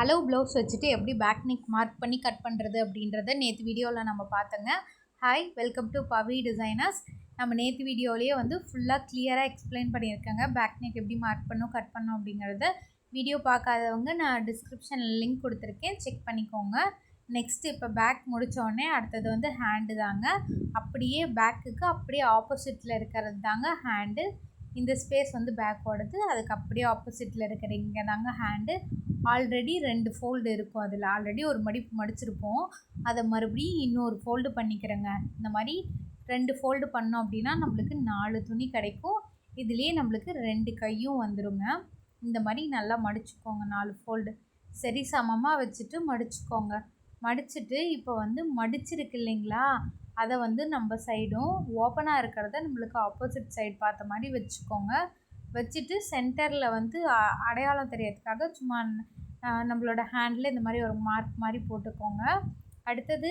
அளவு ப்ளவுஸ் வச்சுட்டு எப்படி பேக் நெக் மார்க் பண்ணி கட் பண்ணுறது அப்படின்றத நேற்று வீடியோவில் நம்ம பார்த்தோங்க. Hi welcome to Pavi designers நம்ம நேற்று வீடியோலேயே வந்து ஃபுல்லாக கிளியராக எக்ஸ்பிளைன் பண்ணியிருக்கேங்க. பேக் நெக் எப்படி மார்க் பண்ணும் கட் பண்ணும் அப்படிங்கிறத. வீடியோ பார்க்காதவங்க நான் டிஸ்கிரிப்ஷனில் லிங்க் கொடுத்துருக்கேன். செக் பண்ணிக்கோங்க. நெக்ஸ்ட்டு இப்போ பேக் முடித்தோடனே அடுத்தது வந்து ஹேண்டு தாங்க. அப்படியே பேக்குக்கு அப்படியே ஆப்போசிட்டில் இருக்கிறது தாங்க ஹேண்டு இந்த ஸ்பேஸ் வந்து பேக்கோடது அதுக்கு அப்படியே ஆப்போசிட்டில் இருக்கிற இங்கே தாங்க ஹேண்டு ஆல்ரெடி ரெண்டு ஃபோல்டு இருக்கும் அதில். ஆல்ரெடி ஒரு மடிப்பு மடிச்சிருப்போம். அதை மறுபடியும் இன்னொரு ஃபோல்டு பண்ணிக்கிறேங்க. இந்த மாதிரி ரெண்டு ஃபோல்டு பண்ணோம் அப்படின்னா நம்மளுக்கு நாலு துணி கிடைக்கும். இதுலேயே நம்மளுக்கு ரெண்டு கையும் வந்துடுங்க இந்த மாதிரி நல்லா மடிச்சுக்கோங்க நாலு ஃபோல்டு சரி சமமாக வச்சுட்டு மடிச்சுக்கோங்க. மடிச்சுட்டு இப்போ வந்து மடிச்சிருக்கு இல்லைங்களா? அதை வந்து நம்ம சைடும் ஓப்பனாக இருக்கிறத நம்மளுக்கு ஆப்போசிட் சைடு பார்த்த மாதிரி வச்சுக்கோங்க. வச்சுட்டு சென்டரில் வந்து அ- அடையாளம் தெரியறதுக்காக சும்மா நம்மளோட ஹேண்டில் இந்த மாதிரி ஒரு மார்க் மாதிரி போட்டுக்கோங்க. அடுத்தது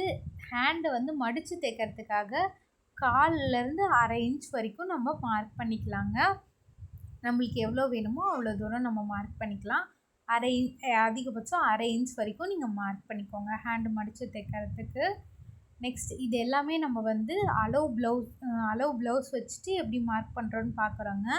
ஹேண்டை வந்து மடித்து தைக்கிறதுக்காக கால்லேருந்து அரை இன்ச் வரைக்கும் நம்ம மார்க் பண்ணிக்கலாங்க. நம்மளுக்கு எவ்வளோ வேணுமோ அவ்வளோ தூரம் நம்ம மார்க் பண்ணிக்கலாம். அரை அதிகபட்சம் அரை இன்ச் வரைக்கும் நீங்கள் மார்க் பண்ணிக்கோங்க ஹேண்டு மடித்து தைக்கிறதுக்கு நெக்ஸ்ட் இது எல்லாமே நம்ம வந்து அளவு ப்ளவுஸ் அளவு ப்ளவுஸ் வச்சுட்டு எப்படி மார்க் பண்ணுறோன்னு பார்க்குறோங்க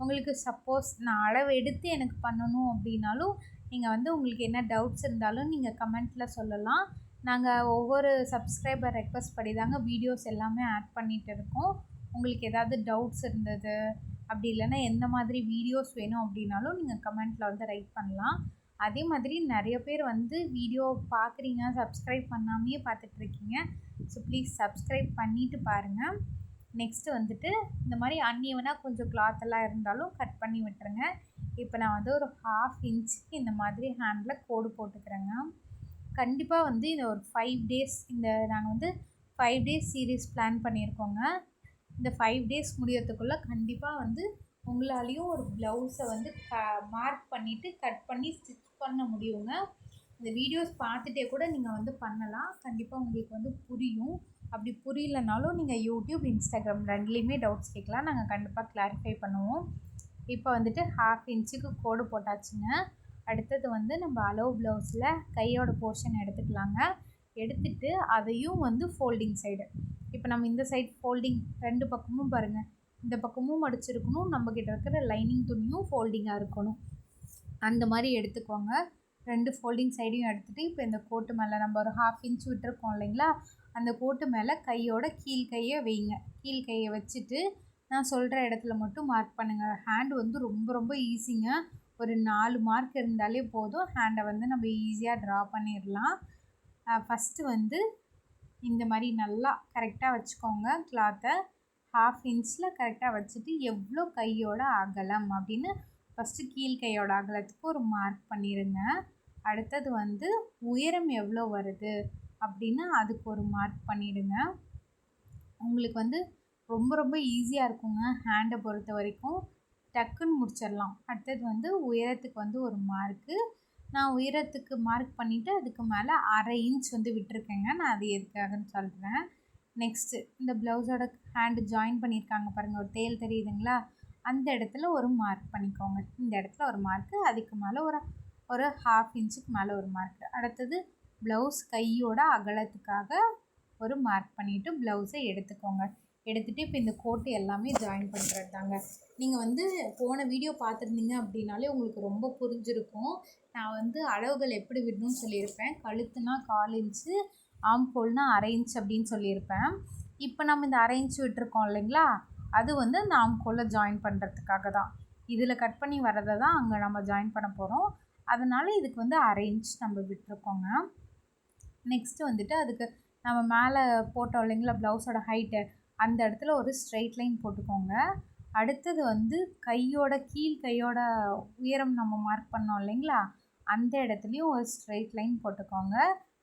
உங்களுக்கு சப்போஸ் நான் அளவு எடுத்து எனக்கு பண்ணணும் அப்படின்னாலும் நீங்கள் வந்து உங்களுக்கு என்ன டவுட்ஸ் இருந்தாலும் நீங்கள் கமெண்ட்டில் சொல்லலாம். நாங்கள் ஒவ்வொரு சப்ஸ்கிரைபர் ரெக்வஸ்ட் படி தாங்க வீடியோஸ் எல்லாமே ஆட் பண்ணிகிட்டு இருக்கோம். உங்களுக்கு ஏதாவது டவுட்ஸ் இருந்தது அப்படி இல்லைன்னா எந்த மாதிரி வீடியோஸ் வேணும் அப்படின்னாலும் நீங்கள் கமெண்ட்டில் வந்து ரைட் பண்ணலாம். அதே மாதிரி நிறைய பேர் வந்து வீடியோ பார்க்குறீங்க சப்ஸ்கிரைப் பண்ணாமையே பார்த்துட்ருக்கீங்க ஸோ ப்ளீஸ் சப்ஸ்கிரைப் பண்ணிவிட்டு பாருங்கள் நெக்ஸ்ட்டு வந்துட்டு இந்த மாதிரி அன்னியவனாக கொஞ்சம் கிளாத்தெல்லாம் இருந்தாலும் கட் பண்ணி விட்டுருங்க. இப்போ நான் வந்து ஒரு ஹாஃப் இன்ச்சுக்கு இந்த மாதிரி ஹேண்டில் கோடு போட்டுக்கிறேங்க. கண்டிப்பாக வந்து இந்த ஒரு ஃபைவ் டேஸ் இந்த நாங்கள் வந்து ஃபைவ் டேஸ் சீரீஸ் பிளான் பண்ணியிருக்கோங்க. இந்த ஃபைவ் டேஸ் முடியறதுக்குள்ளே கண்டிப்பாக வந்து உங்களாலேயும் ஒரு ப்ளவுஸை வந்து க மார்க் பண்ணிவிட்டு கட் பண்ணி ஸ்டிச் பண்ண முடியுங்க. இந்த வீடியோஸ் பார்த்துட்டே கூட நீங்கள் வந்து பண்ணலாம். கண்டிப்பாக உங்களுக்கு வந்து புரியும். அப்படி புரியலனாலும் நீங்கள் யூடியூப் இன்ஸ்டாகிராம் ரெண்டுலேயுமே டவுட்ஸ் கேட்கலாம். நாங்கள் கண்டிப்பாக கிளாரிஃபை பண்ணுவோம். இப்போ வந்துட்டு ஹாஃப் இன்ச்சுக்கு கோடு போட்டாச்சுங்க. அடுத்தது வந்து நம்ம அளவு ப்ளவுஸில் கையோட போர்ஷன் எடுத்துக்கலாங்க. எடுத்துட்டு அதையும் வந்து ஃபோல்டிங் சைடு இப்போ நம்ம இந்த சைடு ஃபோல்டிங் ரெண்டு பக்கமும் பாருங்கள் இந்த பக்கமும் மடிச்சிருக்கணும் நம்மக்கிட்ட இருக்கிற லைனிங் துணியும் ஃபோல்டிங்காக இருக்கணும். அந்த மாதிரி எடுத்துக்கோங்க. ரெண்டு ஃபோல்டிங் சைடையும் எடுத்துகிட்டு இப்போ இந்த கோட்டு மேலே நம்ம ஒரு ஹாஃப் இன்ச் விட்டுருக்கோம் இல்லைங்களா? அந்த கோட்டு மேலே கையோட கீழ் கையை வைங்க. கீழ் கையை வச்சுட்டு நான் சொல்கிற இடத்துல மட்டும் மார்க் பண்ணுங்கள் ஹேண்ட் வந்து ரொம்ப ரொம்ப ஈஸிங்க ஒரு நாலு மார்க் இருந்தாலே போதும். ஹேண்டை வந்து நம்ம ஈஸியாக ட்ரா பண்ணிடலாம். ஃபஸ்ட்டு வந்து இந்த மாதிரி நல்லா கரெக்டாக வச்சுக்கோங்க கிளாத்தை ஹாஃப் இன்ச்சில் கரெக்டாக வச்சுட்டு எவ்வளோ கையோட அகலம் அப்படின்னு ஃபஸ்ட்டு கீழ் கையோட அகலத்துக்கு ஒரு மார்க் பண்ணிடுங்க அடுத்தது வந்து உயரம் எவ்வளோ வருது அப்படின்னு அதுக்கு ஒரு மார்க் பண்ணிடுங்க. உங்களுக்கு வந்து ரொம்ப ரொம்ப ஈஸியாக இருக்குங்க. ஹேண்டை பொறுத்த வரைக்கும் டக்குன்னு முடிச்சிடலாம். அடுத்தது வந்து உயரத்துக்கு வந்து ஒரு மார்க்கு நான் உயரத்துக்கு மார்க் பண்ணிவிட்டு அதுக்கு மேலே அரை இன்ச் வந்து விட்டுருக்கேங்க. நான் அது எதுக்காகன்னு சொல்கிறேன் நெக்ஸ்ட்டு இந்த ப்ளவுஸோட ஹேண்டு ஜாயின் பண்ணியிருக்காங்க பாருங்கள் ஒரு தேல் தெரியுதுங்களா? அந்த இடத்துல ஒரு மார்க் பண்ணிக்கோங்க. இந்த இடத்துல ஒரு மார்க்கு அதுக்கு மேலே ஒரு ஒரு ஹாஃப் இன்ச்சுக்கு மேலே ஒரு மார்க்கு அடுத்தது ப்ளவுஸ் கையோட அகலத்துக்காக ஒரு மார்க் பண்ணிவிட்டு ப்ளவுஸை எடுத்துக்கோங்க. எடுத்துகிட்டு இப்போ இந்த கோட்டு எல்லாமே ஜாயின் பண்ணுறது தாங்க நீங்கள் வந்து போன வீடியோ பார்த்துருந்தீங்க அப்படின்னாலே உங்களுக்கு ரொம்ப புரிஞ்சிருக்கும். நான் வந்து அளவுகள் எப்படி விடணும்னு சொல்லியிருப்பேன். கழுத்துனா கால் இன்ச்சு ஆம்கோல்னா அரை இன்ச் அப்படின்னு சொல்லியிருப்பேன். இப்போ நம்ம இந்த அரை இன்ச்சு விட்டுருக்கோம் இல்லைங்களா? அது வந்து அந்த ஆம்கோலில் ஜாயின் பண்ணுறதுக்காக தான். இதில் கட் பண்ணி வரதை தான் அங்கே நம்ம ஜாயின் பண்ண போகிறோம் அதனால் இதுக்கு வந்து அரை இன்ச் நம்ம விட்டுருக்கோங்க. நெக்ஸ்ட்டு வந்துட்டு அதுக்கு நம்ம மேலே போட்டோம் இல்லைங்களா? ப்ளவுஸோட ஹைட்டு அந்த இடத்துல ஒரு ஸ்ட்ரெயிட் லைன் போட்டுக்கோங்க. அடுத்தது வந்து கையோட கீழ் கையோட உயரம் நம்ம மார்க் பண்ணோம் இல்லைங்களா? அந்த இடத்துலையும் ஒரு ஸ்ட்ரெயிட் லைன் போட்டுக்கோங்க.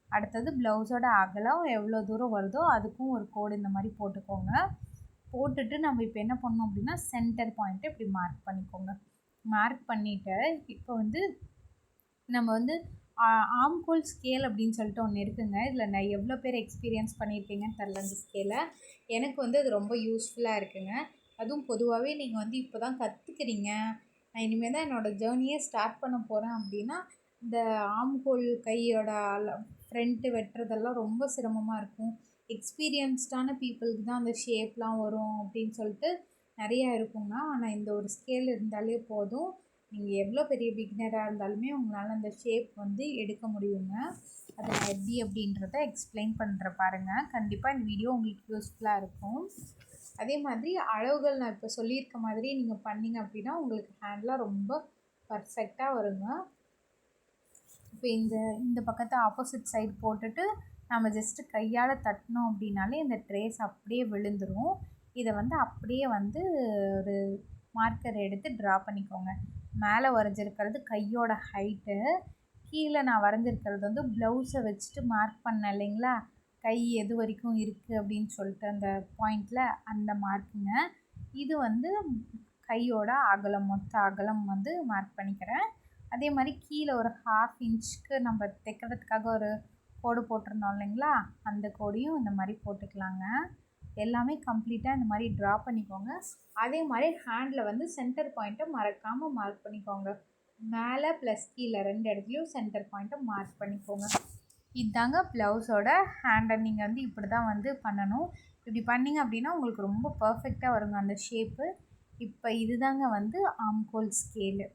அடுத்தது ப்ளவுஸோட அகலம் எவ்வளோ தூரம் வருதோ அதுக்கும் ஒரு கோடு இந்த மாதிரி போட்டுக்கோங்க. போட்டுட்டு நம்ம இப்போ என்ன பண்ணோம் அப்படின்னா சென்டர் பாயிண்ட்டை இப்படி மார்க் பண்ணிக்கோங்க. மார்க் பண்ணிவிட்டு இப்போ வந்து நம்ம வந்து ஆம்கோல் ஸ்கேல் அப்படின்னு சொல்லிட்டு ஒன்று இருக்குங்க. இதில் நான் எவ்வளோ பேர் எக்ஸ்பீரியன்ஸ் பண்ணியிருக்கீங்கன்னு தெரில அந்த ஸ்கேலை எனக்கு வந்து அது ரொம்ப யூஸ்ஃபுல்லாக இருக்குங்க. அதுவும் பொதுவாகவே நீங்கள் வந்து இப்போ தான் கற்றுக்கிறீங்க நான் இனிமேல் தான் என்னோடய ஜேர்னியே ஸ்டார்ட் பண்ண போகிறேன் அப்படின்னா இந்த ஆம்கோல் கையோட ஃப்ரண்ட்டு வெட்டுறதெல்லாம் ரொம்ப சிரமமாக இருக்கும். எக்ஸ்பீரியன்ஸ்டான பீப்புளுக்கு தான் அந்த ஷேப்லாம் வரும் அப்படின்னு சொல்லிட்டு நிறையா இருக்குங்க. ஆனால் இந்த ஒரு ஸ்கேல் இருந்தாலே போதும். நீங்கள் எவ்வளோ பெரிய பிகினராக இருந்தாலுமே உங்களால் அந்த ஷேப் வந்து எடுக்க முடியுங்க. அது எப்படி அப்படின்றத எக்ஸ்பிளைன் பண்ணுற பாருங்கள் கண்டிப்பாக இந்த வீடியோ உங்களுக்கு யூஸ்ஃபுல்லாக இருக்கும். அதே மாதிரி அளவுகள் நான் இப்போ சொல்லியிருக்க மாதிரி நீங்கள் பண்ணிங்க அப்படின்னா உங்களுக்கு ஹேண்ட்லாம் ரொம்ப பர்ஃபெக்டாக வருங்க. இப்போ இந்த இந்த பக்கத்தை ஆப்போசிட் சைடு போட்டுட்டு நம்ம ஜஸ்ட்டு கையால் தட்டினோம் அப்படின்னாலே இந்த ட்ரேஸ் அப்படியே விழுந்துடும் இதை வந்து அப்படியே வந்து ஒரு மார்க்கர் எடுத்து ட்ரா பண்ணிக்கோங்க. மேலே வரைஞ்சிருக்கிறது கையோட ஹைட்டு கீழே நான் வரைஞ்சிருக்கிறது வந்து ப்ளவுஸை வச்சுட்டு மார்க் பண்ணேன் இல்லைங்களா? கை எது வரைக்கும் இருக்குது அப்படின்னு சொல்லிட்டு அந்த பாயிண்டில் அந்த மார்க்குங்க இது வந்து கையோட அகலம் மொத்த அகலம் வந்து மார்க் பண்ணிக்கிறேன். அதே மாதிரி கீழே ஒரு ஹாஃப் இன்ச்சுக்கு நம்ம தைக்கிறதுக்காக ஒரு கோடு போட்டிருந்தோம் இல்லைங்களா? அந்த கோடையும் இந்த மாதிரி போட்டுக்கலாங்க. எல்லாமே கம்ப்ளீட்டாக இந்த மாதிரி ட்ரா பண்ணிக்கோங்க. அதே மாதிரி ஹேண்டில் வந்து சென்டர் பாயிண்ட்டை மறக்காமல் மார்க் பண்ணிக்கோங்க. மேலே ப்ளஸ் கீழே ரெண்டு இடத்துலையும் சென்டர் பாயிண்ட்டை மார்க் பண்ணிக்கோங்க. இதாங்க ப்ளவுஸோட ஹேண்டை நீங்கள் வந்து இப்படி தான் வந்து பண்ணணும். இப்படி பண்ணிங்க அப்படின்னா உங்களுக்கு ரொம்ப பர்ஃபெக்டாக வருங்க அந்த ஷேப்பு இப்போ இதுதாங்க வந்து ஆம்கோல் ஸ்கேலு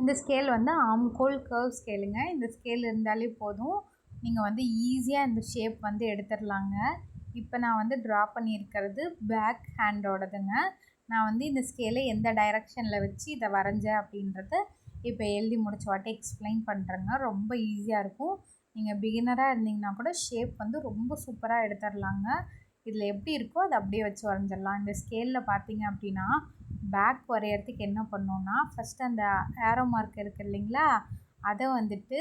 இந்த ஸ்கேல் வந்து ஆம்கோல் கர்வ் ஸ்கேலுங்க இந்த ஸ்கேல் இருந்தாலே போதும். நீங்கள் வந்து ஈஸியாக இந்த ஷேப் வந்து எடுத்துடலாங்க. இப்போ நான் வந்து ட்ரா பண்ணியிருக்கிறது பேக் ஹேண்டோடதுங்க நான் வந்து இந்த ஸ்கேலை எந்த டைரக்ஷனில் வச்சு இதை வரைஞ்சேன் அப்படின்றத இப்போ எழுதி முடிச்ச வாட்டி எக்ஸ்பிளைன் பண்ணுறேங்க ரொம்ப ஈஸியாக இருக்கும். நீங்கள் பிகினராக இருந்தீங்கன்னா கூட ஷேப் வந்து ரொம்ப சூப்பராக எடுத்துடலாங்க இதில் எப்படி இருக்கோ அதை அப்படியே வச்சு வரைஞ்சிடலாம் இந்த ஸ்கேலில் பார்த்தீங்க அப்படின்னா பேக் வரைகிறதுக்கு என்ன பண்ணோன்னா ஃபஸ்ட்டு அந்த ஏரோ மார்க் இருக்குது இல்லைங்களா அதை வந்துட்டு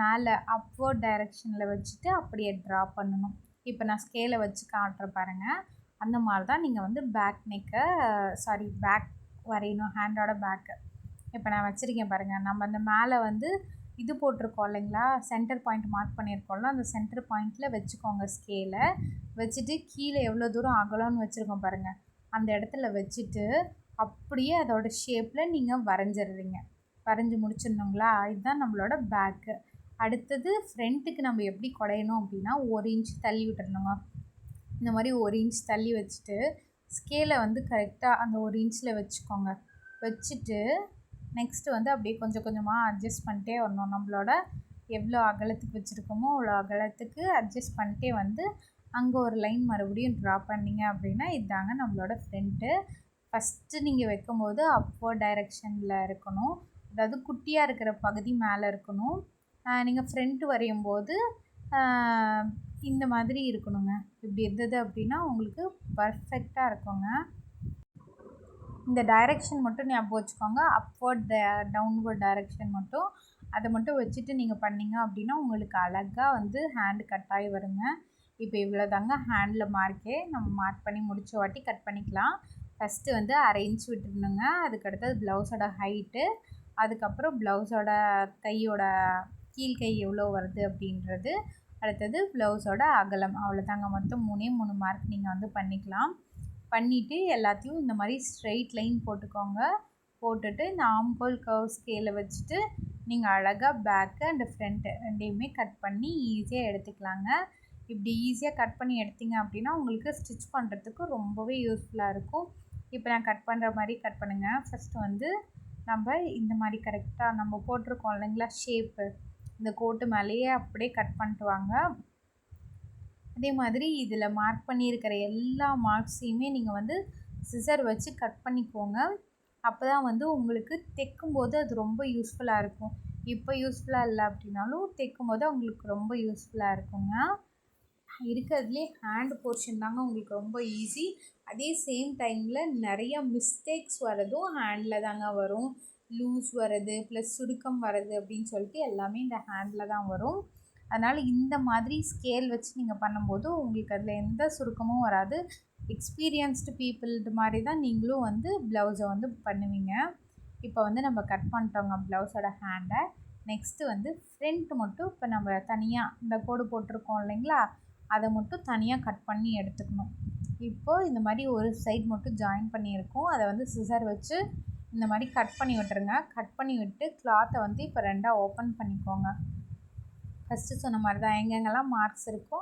மேலே அப்வர்ட் டைரெக்ஷனில் வச்சுட்டு அப்படியே ட்ரா பண்ணணும். இப்போ நான் ஸ்கேலை வச்சு காட்டுற பாருங்கள் அந்த மாதிரி தான் நீங்கள் வந்து பேக் நெக்கை சாரி பேக் வரையணும் ஹேண்டோட பேக்கு இப்போ நான் வச்சுருக்கேன் பாருங்கள் நம்ம அந்த மேலே வந்து இது போட்டிருக்கோம் இல்லைங்களா? சென்டர் பாயிண்ட் மார்க் பண்ணியிருக்கோம்ல அந்த சென்டர் பாயிண்ட்டில் வச்சுக்கோங்க ஸ்கேலை வச்சுட்டு கீழே எவ்வளோ தூரம் அகலம்னு வச்சுருக்கோம் பாருங்கள் அந்த இடத்துல வச்சுட்டு அப்படியே அதோட ஷேப்பில் நீங்கள் வரைஞ்சிடுறீங்க. வரைஞ்சி முடிச்சிடணுங்களா? இதுதான் நம்மளோட பேக்கு அடுத்தது ஃப்ரண்ட்டுக்கு நம்ம எப்படி குடையணும் அப்படின்னா ஒரு இன்ச் தள்ளி விட்டுறணுங்க. இந்த மாதிரி ஒரு இன்ச் தள்ளி வச்சுட்டு ஸ்கேலை வந்து கரெக்டாக அந்த ஒரு இன்ச்சில் வச்சுக்கோங்க. வச்சுட்டு நெக்ஸ்ட்டு வந்து அப்படியே கொஞ்சம் கொஞ்சமாக அட்ஜஸ்ட் பண்ணிட்டே வரணும். நம்மளோட எவ்வளோ அகலத்துக்கு வச்சுருக்கோமோ அவ்வளோ அகலத்துக்கு அட்ஜஸ்ட் பண்ணிட்டே வந்து அங்கே ஒரு லைன் மறுபடியும் ட்ரா பண்ணிங்க அப்படின்னா இதாங்க நம்மளோட ஃப்ரெண்ட்டு ஃபஸ்ட்டு நீங்கள் வைக்கும்போது அப்போ டைரெக்ஷனில் இருக்கணும். அதாவது குட்டியாக இருக்கிற பகுதி மேலே இருக்கணும். நீங்கள் ஃப்ரண்ட் வரையும் போது இந்த மாதிரி இருக்கணுங்க. இப்படி இருந்தது அப்படின்னா உங்களுக்கு பர்ஃபெக்டாக இருக்குங்க. இந்த டைரெக்ஷன் மட்டும் ஞாபகம் வச்சுக்கோங்க. அப்வர்ட் ட டவுன்வர்ட் டைரெக்ஷன் மட்டும். அதை மட்டும் வச்சுட்டு நீங்கள் பண்ணிங்க அப்படின்னா உங்களுக்கு அழகாக வந்து ஹேண்டு கட் ஆகி வருங்க. இப்போ இவ்வளோ தாங்க ஹேண்டில் மார்க்கே நம்ம மார்க் பண்ணி முடிச்ச வாட்டி கட் பண்ணிக்கலாம். ஃபஸ்ட்டு வந்து அரேஞ்ச் இன்ச் விட்டுருணுங்க அதுக்கடுத்தது ப்ளவுஸோட ஹைட்டு அதுக்கப்புறம் ப்ளவுஸோட கையோட கீழ்கை எவ்வளோ வருது அப்படின்றது. அடுத்தது ப்ளவுஸோட அகலம். அவ்வளோதாங்க. மொத்தம் மூணே மூணு மார்க் நீங்கள் வந்து பண்ணிக்கலாம். பண்ணிவிட்டு எல்லாத்தையும் இந்த மாதிரி ஸ்ட்ரெயிட் லைன் போட்டுக்கோங்க. போட்டுட்டு இந்த ஆம்போல் கர்வ் ஸ்கேலை வச்சுட்டு நீங்கள் அழகாக பேக்கு அண்டு ஃப்ரண்ட்டு ரெண்டையுமே கட் பண்ணி ஈஸியாக எடுத்துக்கலாங்க. இப்படி ஈஸியாக கட் பண்ணி எடுத்தீங்க அப்படின்னா உங்களுக்கு ஸ்டிச் பண்ணுறதுக்கு ரொம்பவே யூஸ்ஃபுல்லாக இருக்கும். இப்போ நான் கட் பண்ணுற மாதிரி கட் பண்ணுங்கள் ஃபஸ்ட்டு வந்து நம்ம இந்த மாதிரி கரெக்டாக நம்ம போட்டிருக்கோம் இல்லைங்களா ஷேப்பு இந்த கோட்டு மேலேயே அப்படியே கட் பண்ணிட்டு வாங்க. அதே மாதிரி இதில் மார்க் பண்ணியிருக்கிற எல்லா மார்க்ஸையுமே நீங்கள் வந்து சிசர் வச்சு கட் பண்ணிக்கோங்க. அப்போ தான் வந்து உங்களுக்கு தைக்கும்போது அது ரொம்ப யூஸ்ஃபுல்லாக இருக்கும். இப்போ யூஸ்ஃபுல்லாக இல்லை அப்படின்னாலும் தைக்கும்போது உங்களுக்கு ரொம்ப யூஸ்ஃபுல்லாக இருக்குங்க. இருக்கிறதுலே ஹேண்ட் போர்ஷன் தாங்க உங்களுக்கு ரொம்ப ஈஸி அதே சேம் டைமில் நிறைய மிஸ்டேக்ஸ் வரதும் ஹேண்டில் தாங்க வரும். லூஸ் வர்றது ப்ளஸ் சுருக்கம் வர்றது அப்படின்னு சொல்லிட்டு எல்லாமே இந்த ஹேண்டில் தான் வரும். அதனால் இந்த மாதிரி ஸ்கேல் வச்சு நீங்கள் பண்ணும்போது உங்களுக்கு அதில் எந்த சுருக்கமும் வராது. எக்ஸ்பீரியன்ஸ்டு பீப்புள் இது மாதிரி தான் நீங்களும் வந்து ப்ளவுஸை வந்து பண்ணுவீங்க. இப்போ வந்து நம்ம கட் பண்ணிட்டோங்க ப்ளவுஸோட ஹேண்டை நெக்ஸ்ட்டு வந்து ஃப்ரண்ட் மட்டும் இப்போ நம்ம தனியாக இந்த கோடு போட்டிருக்கோம் இல்லைங்களா? அதை மட்டும் தனியாக கட் பண்ணி எடுத்துக்கணும். இப்போது இந்த மாதிரி ஒரு சைட் மட்டும் ஜாயின் பண்ணியிருக்கோம். அதை வந்து சிசர் வச்சு இந்த மாதிரி கட் பண்ணி விட்டுருங்க. கட் பண்ணி விட்டு கிளாத்தை வந்து இப்போ ரெண்டாக ஓப்பன் பண்ணிக்கோங்க. ஃபஸ்ட்டு சொன்ன மாதிரி தான் எங்கெங்கெல்லாம் மார்க்ஸ் இருக்கோ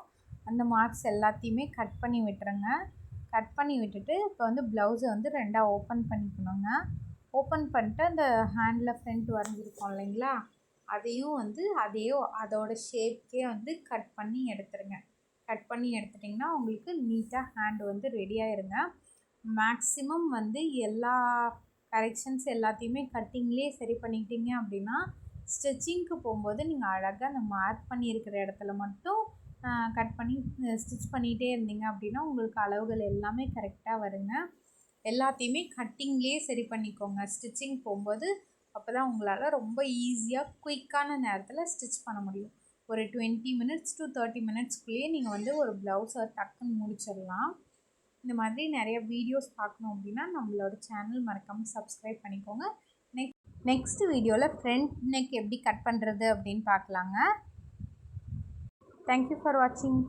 அந்த மார்க்ஸ் எல்லாத்தையுமே கட் பண்ணி விட்டுருங்க. கட் பண்ணி விட்டுட்டு இப்போ வந்து ப்ளவுஸை வந்து ரெண்டாக ஓப்பன் பண்ணிக்கணுங்க. ஓப்பன் பண்ணிட்டு அந்த ஹேண்டில் ஃப்ரண்ட் வரைஞ்சிருக்கோம் இல்லைங்களா? அதையும் வந்து அதையோ அதோட ஷேப்க்கே வந்து கட் பண்ணி எடுத்துருங்க. கட் பண்ணி எடுத்துட்டிங்கன்னா உங்களுக்கு நீட்டாக ஹேண்ட் வந்து ரெடியாகிருங்க மேக்ஸிமம் வந்து எல்லா கரெக்ஷன்ஸ் எல்லாத்தையுமே கட்டிங்லேயே சரி பண்ணிக்கிட்டீங்க அப்படின்னா ஸ்டிச்சிங்க்கு போகும்போது நீங்கள் அழகாக அந்த மார்க் பண்ணியிருக்கிற இடத்துல மட்டும் கட் பண்ணி ஸ்டிச் பண்ணிகிட்டே இருந்தீங்க அப்படின்னா உங்களுக்கு அளவுகள் எல்லாமே கரெக்டாக வருங்க. எல்லாத்தையுமே கட்டிங்லேயே சரி பண்ணிக்கோங்க. ஸ்டிச்சிங் போகும்போது அப்போ தான் உங்களால் ரொம்ப ஈஸியாக குயிக்கான நேரத்தில் ஸ்டிச் பண்ண முடியும். ஒரு டுவெண்ட்டி மினிட்ஸ் டு தேர்ட்டி மினிட்ஸ்க்குள்ளேயே நீங்கள் வந்து ஒரு ப்ளவுஸை டக்குன்னு முடிச்சிடலாம். இந்த மாதிரி நிறைய வீடியோஸ் பார்க்கணும் அப்படின்னா நம்மளோட சேனல் மறக்காமல் சப்ஸ்கிரைப் பண்ணிக்கோங்க. நெக்ஸ்ட் நெக்ஸ்ட் வீடியோவில் ஃப்ரண்ட் நெக் எப்படி கட் பண்ணுறது அப்படின்னு பார்க்கலாங்க. தேங்க்யூ ஃபார் வாட்சிங்